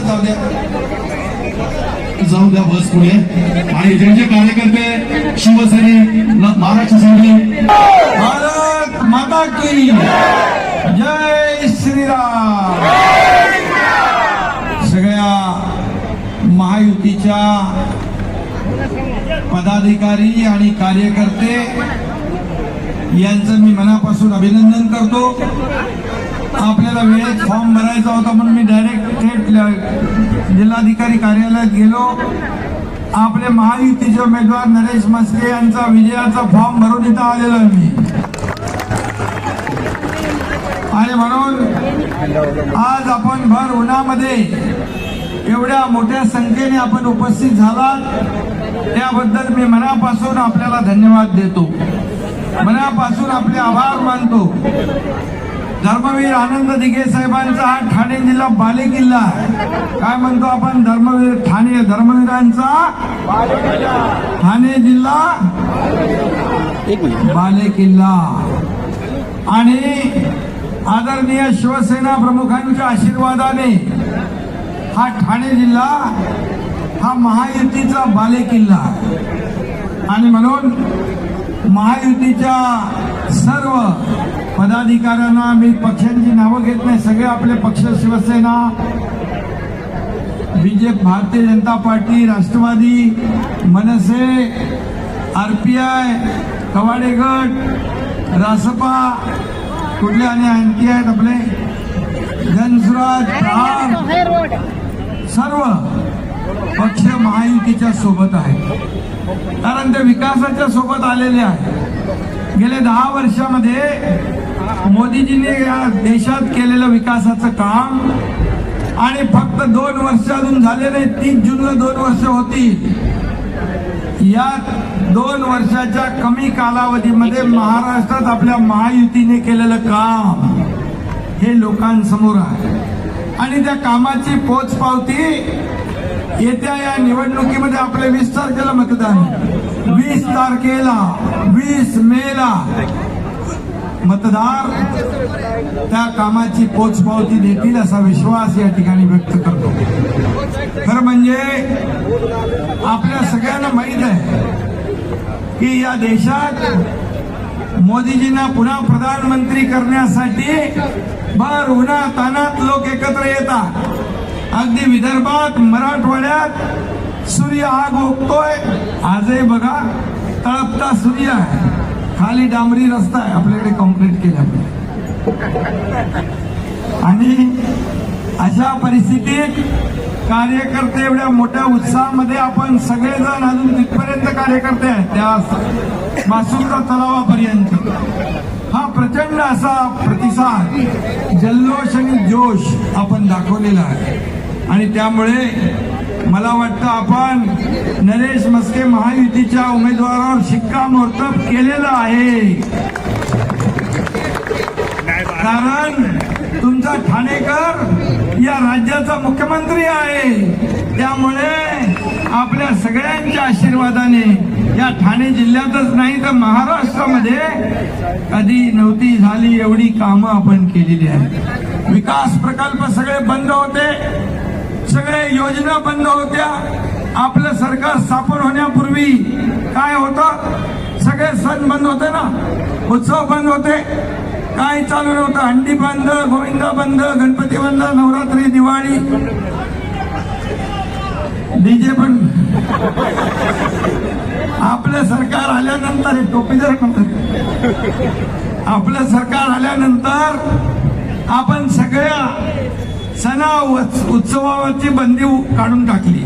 बसला जाऊ बस जाऊ द्या. जाऊ द्या बस पुढे. आणि ज्यांचे कार्यकर्ते शिवसेने महाराष्ट्र महाराष्ट्रासाठी भारत माता की जय श्रीराम. सगळ्या महायुतीच्या पदाधिकारी आणि कार्यकर्ते यांचं मी मनापासून अभिनंदन करतो. आपल्याला वेळेत फॉर्म भरायचा होता म्हणून मी डायरेक्ट थेट जिल्हाधिकारी कार्यालयात गेलो. आपले महायुतीचे उमेदवार नरेश मस्के यांचा विजयाचा फॉर्म भरून इथं आलेलो आहे मी. आणि म्हणून आज आपण भर उन्हामध्ये एवढ्या मोठ्या संख्येने आपण उपस्थित झालात. त्याबद्दल मी मनापासून आपल्याला धन्यवाद देतो. मनापासून आपले आभार मानतो. धर्मवीर आनंद दिघे साहेबांचा हा ठाणे जिल्हा बालेकिल्ला आहे. काय म्हणतो आपण? धर्मवीर ठाणे धर्मवीरांचा ठाणे जिल्हा बालेकिल्ला. आणि आदरणीय शिवसेना प्रमुखांच्या आशीर्वादाने हा ठाणे जिल्हा हा महायुतीचा बालेकिल्ला आहे. आणि म्हणून महायुतीच्या सर्व पदाधिकाऱ्यांना मी पक्षांची नावं घेत नाही सगळे आपले पक्ष Shivsena BJP Bharatiya Janata party Rashtrawadi Manse R P I Kawade गट रासपा कुठले आणि आणखी आहेत आपले? जनसुराज सर्व. पक्ष महायुतीच्या सोबत आहे. कारण ते विकासाच्या सोबत आलेले आहे. गेले दहा वर्षामध्ये मोदीजीने या देशात केलेलं विकासाचं काम आणि फक्त दोन वर्ष अजून झाले नाही तीस जूनला दोन वर्ष होती. या दोन वर्षाच्या कमी कालावधीमध्ये महाराष्ट्रात आपल्या महायुतीने केलेलं काम हे लोकांसमोर आहे. आणि त्या कामाची पोचपावती येत्या या निवडणुकीमध्ये आपले वीस तारखेला मतदान. वीस तारखेला वीस मेला मतदार त्या कामाची पोचपावती देतील असा विश्वास या ठिकाणी व्यक्त करतो. खरं म्हणजे आपल्या सगळ्यांना माहीत आहे की या देशात मोदीजींना पुन्हा प्रधानमंत्री करण्यासाठी भर उन्हा तानात लोक एकत्र येतात. अगदी विदर्भात मराठवाड्यात सूर्य आग ओकतोय आजही बघा तळपता सूर्य आहे. खाली डांबरी रस्ता आहे. आपल्याकडे कॉन्क्रीट केल्यामुळे आणि अशा परिस्थितीत कार्यकर्ते एवढ्या मोठ्या उत्साहामध्ये आपण सगळेजण अजून तिथपर्यंत कार्यकर्ते आहेत. त्या मासुंदा तलावापर्यंत. हा प्रचंड असा प्रतिसाद जल्लोष आणि जोश आपण दाखवलेला आहे. आणि त्यामुळे मला वाटतं आपण नरेश मस्के महायुतीच्या उमेदवारावर शिक्कामोर्तब केलेलं आहे. कारण तुमचा ठाणेकर या राज्याचा मुख्यमंत्री आहे. त्यामुळे आपल्या सगळ्यांच्या आशीर्वादाने या ठाणे जिल्ह्यातच नाही तर महाराष्ट्रामध्ये कधी नव्हती झाली एवढी कामं आपण केलेली आहेत. विकास प्रकल्प सगळे बंद होते. सगळ्या योजना बंद होत्या. आपलं सरकार स्थापन होण्यापूर्वी काय होतं? सगळे सण बंद होते ना? उत्सव बंद होते. काय चालू नव्हतं? हंडी बंद गोविंदा बंद गणपती बंद नवरात्री दिवाळी. डीजे पण. आपलं सरकार आल्यानंतर हे टोपी जर आपलं सरकार आल्यानंतर आपण सगळ्या सणा उत्स- उत्सवावरची बंदी काढून टाकली.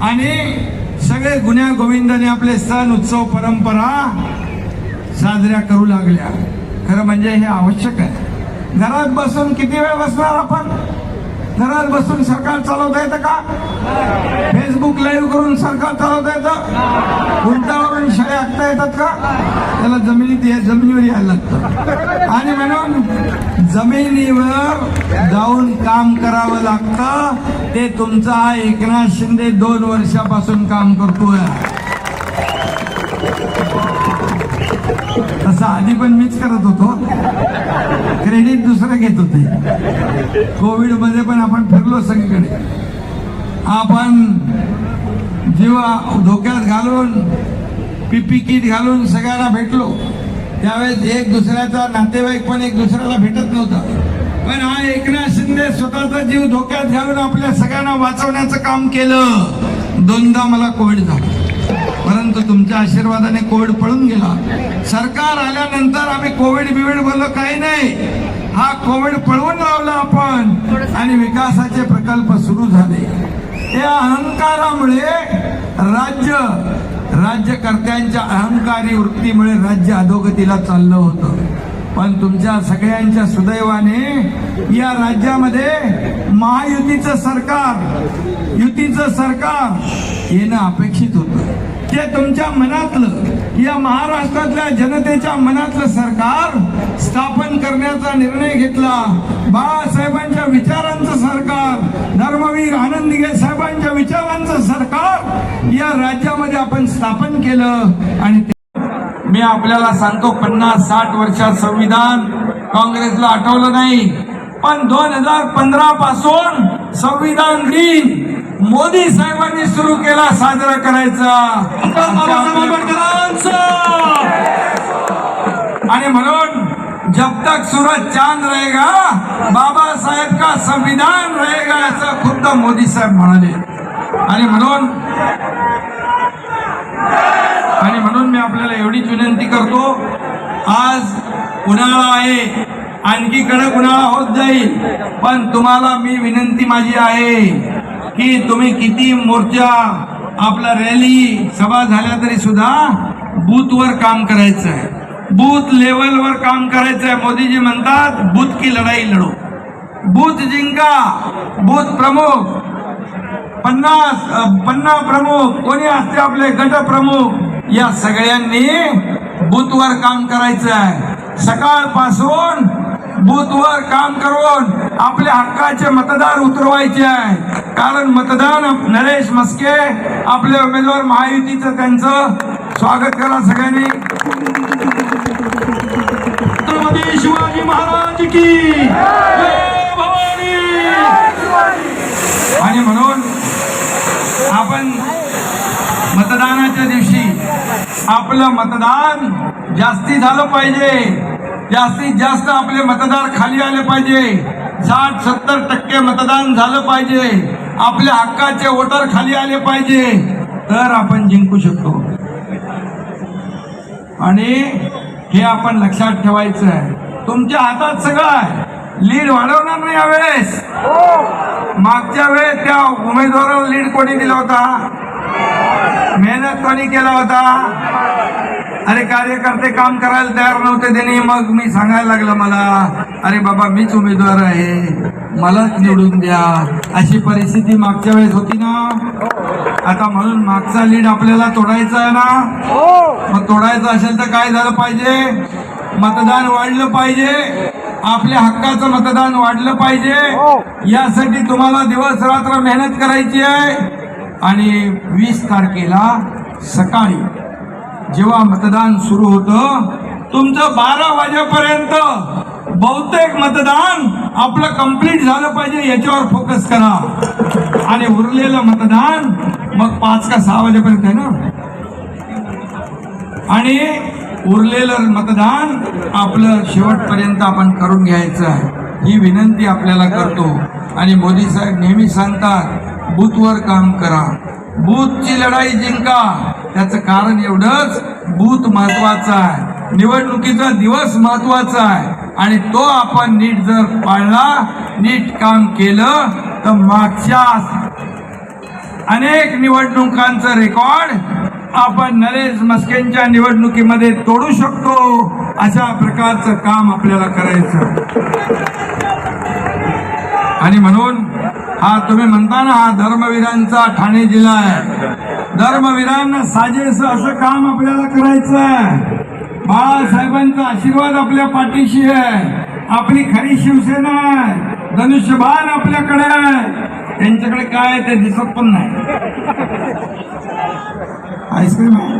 आणि सगळे गुन्ह्या गोविंदाने आपले सण उत्सव परंपरा साजऱ्या करू लागल्या. खरं म्हणजे हे आवश्यक आहे. घरात बसून किती वेळ बसणार आपण? घरात बसून सरकार चालवता येतं का? फेसबुक लाईव्ह करून सरकार चालवता येतं? उलटावरून शाळे आखता येतात का? त्याला जमिनीत जमिनीवर यायला लागतं. आणि म्हणून जमिनीवर जाऊन काम करावं लागतं. ते तुमचा हा एकनाथ शिंदे दोन वर्षापासून काम करतोय. तसं आधी पण मीच करत होतो. क्रेडिट दुसरं घेत होते. कोविडमध्ये पण आपण फिरलो सगळीकडे. आपण जीव धोक्यात घालून पीपी किट घालून सगळ्यांना भेटलो. त्यावेळेस एक दुसऱ्याचा नातेवाईक पण एक दुसऱ्याला भेटत नव्हता. पण हा एकनाथ शिंदे स्वतःचा जीव धोक्यात घालून आपल्या सगळ्यांना वाचवण्याचं काम केलं. दोनदा मला कोविड झाला. परंतु तुमच्या आशीर्वादाने कोविड पळून गेला. सरकार आल्यानंतर आम्ही कोविड बिविड बोललो काही नाही. हा कोविड पळवून लावला आपण. आणि विकासाचे प्रकल्प सुरू झाले. या अहंकारामुळे राज्य राज्यकर्त्यांच्या अहंकारी वृत्तीमुळे राज्य अधोगतीला चाललं होतं. पण तुमच्या सगळ्यांच्या सुदैवाने या राज्यामध्ये महायुतीचं सरकार युतीचं सरकार येणं अपेक्षित होतं. ते तुमच्या मनातलं या महाराष्ट्रातल्या जनतेच्या मनातलं सरकार स्थापन करण्याचा निर्णय घेतला. बाळासाहेबांच्या विचारांचं सरकार धर्मवीर आनंदगे साहेबांच्या विचारांचं सरकार आपण स्थापन केलं आणि मी आपल्याला सांगतो पन्नास साठ वर्षात संविधान काँग्रेसला आठवलं नाही. पण दोन हजार पंधरा पासून संविधान दिन मोदी साहेबांनी सुरू केला साजरा करायचा. आणि म्हणून जब तक सूरज चांद रहेगा बाबासाहेब का संविधान रहेगा असं खुद्द मोदी साहेब म्हणाले. आणि म्हणून आणि म्हणून मी आपल्याला एवढीच विनंती करतो आज उन्हाळा आहे आणखी कडक उन्हाळा होत जाईल पण तुम्हाला मी विनंती माझी आहे की तुम्ही किती मोर्चा आपला रॅली सभा झाल्या तरी सुद्धा बूथवर काम करायचं आहे. बूथ लेवलवर काम करायचं आहे मोदीजी म्हणतात बूथ की लढाई लढो. बूथ जिंका बूथ प्रमुख. पन्नास पन्ना प्रमुख. कोणी असते आपले गट प्रमुख? या सगळ्यांनी बुथवर काम करायचं आहे सकाळपासून बूथवर काम करून आपल्या हक्काचे मतदार उतरवायचे आहे. कारण मतदान नरेश मस्के आपले उमेदवार महायुतीचं त्यांचं स्वागत करा सगळ्यांनी. छत्रपती शिवाजी महाराज की भवानी. आणि म्हणून आपण मतदानाच्या दिवशी आपलं मतदान जास्ती झालं पाहिजे. जास्तीत जास्त आपले मतदार खाली आले पाहिजे. साठ सत्तर टक्के मतदान झालं पाहिजे. आपल्या हक्काचे वोटर खाली आले पाहिजे. तर आपण जिंकू शकतो. आणि हे आपण लक्षात ठेवायचं आहे. तुमच्या हातात सगळं आहे. लीड वाढवणार नाही यावेळेस. मागच्या वेळेस त्या उमेदवाराला लीड कोणी दिला होता? मेहनत कोणी केला होता? अरे कार्यकर्ते काम करायला तयार नव्हते त्यांनी. मग मी सांगायला लागलं मला अरे बाबा मीच उमेदवार आहे. मलाच निवडून द्या. अशी परिस्थिती मागच्या वेळेस होती ना. आता म्हणून मागचा लीड आपल्याला तोडायचा आहे ना. मग तोडायचं असेल तर काय झालं पाहिजे? मतदान वाढलं पाहिजे. आपल्या हक्काचं मतदान वाढलं पाहिजे. यासाठी तुम्हाला दिवस रात्र मेहनत करायची आहे. आणि वीस तारखेला सकाळी जेव्हा मतदान सुरू होतं तुमचं बारा वाजेपर्यंत बहुतेक मतदान आपलं कंप्लीट झालं पाहिजे याच्यावर फोकस करा. आणि उरलेलं मतदान मग पाच का सहा वाजेपर्यंत आहे ना? आणि उरलेलं मतदान आपलं शेवटपर्यंत आपण करून घ्यायचं आहे. ही विनंती आपल्याला करतो. आणि मोदी साहेब नेहमी सांगतात बूथवर काम करा. बूथची लढाई जिंका. त्याचं कारण एवढंच बूथ महत्वाचं आहे. निवडणुकीचा दिवस महत्त्वाचा आहे. आणि तो आपण नीट जर पाळला नीट काम केलं तर मागच्या अनेक निवडणुकांचं रेकॉर्ड आपण नरेश मस्केंच्या निवडणुकीमध्ये तोडू शकतो. अशा प्रकारचं काम आपल्याला करायचं. आणि म्हणून हा तुम्ही म्हणता ना हा धर्मवीरांचा ठाणे जिल्हा आहे. धर्मवीरांना साजेस असं काम आपल्याला करायचं आहे. बाळासाहेबांचा आशीर्वाद आपल्या पाठीशी आहे. आपली खरी शिवसेना आहे. धनुष्यबाण आपल्याकडे आहे. त्यांच्याकडे काय आहे ते दिसत पण नाही. आईस्क्रीम आहे.